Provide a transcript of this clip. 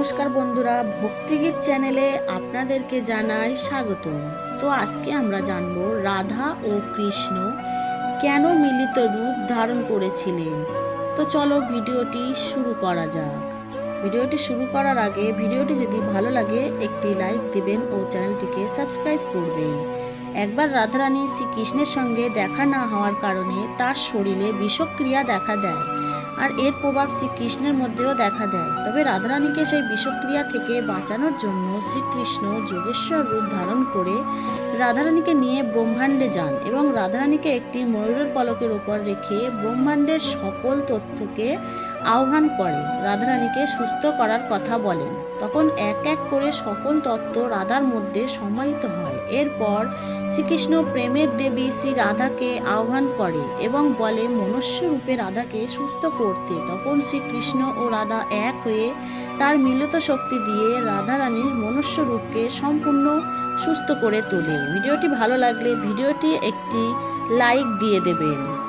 নমস্কার বন্ধুরা, ভক্তিগীত চ্যানেলে আপনাদেরকে জানাই স্বাগতম। তো আজকে আমরা জানব রাধা ও কৃষ্ণ কেন মিলিত রূপ ধারণ করেছিলেন। তো চলো ভিডিওটি শুরু করা যাক। ভিডিওটি শুরু করার আগে ভিডিওটি যদি ভালো লাগে, একটি লাইক দিবেন ও চ্যানেলটিকে সাবস্ক্রাইব করবেন। একবার রাধারানী শ্রীকৃষ্ণের সঙ্গে দেখা না হওয়ার কারণে তার শরীরে বিষক্রিয়া দেখা দেয়। আর এর প্রভাব শ্রীকৃষ্ণের মধ্যেও দেখা দেয়। তবে রাধারানীকে সেই বিষক্রিয়া থেকে বাঁচানোর জন্য শ্রীকৃষ্ণ যোগেশ্বর রূপ ধারণ করে রাধারানীকে নিয়ে ব্রহ্মাণ্ডে যান এবং রাধারানীকে একটি ময়ূরের পলকের ওপর রেখে ব্রহ্মাণ্ডের সকল তথ্যকে আহ্বান করে। রাধারানীকে সুস্থ করার কথা বলেন। তখন এক এক করে সকল তত্ত্ব রাধার মধ্যে সমাহিত হয়। এরপর শ্রীকৃষ্ণ প্রেমের দেবী শ্রী রাধাকে আহ্বান করে এবং বলে মনুষ্য রূপে রাধাকে সুস্থ করতে। তখন শ্রীকৃষ্ণ ও রাধা এক হয়ে তার মিলিত শক্তি দিয়ে রাধারানীর মনুষ্য রূপকে সম্পূর্ণ সুস্থ করে তোলে ভিডিওটি ভালো লাগলে ভিডিওটি একটি লাইক দিয়ে দেবেন।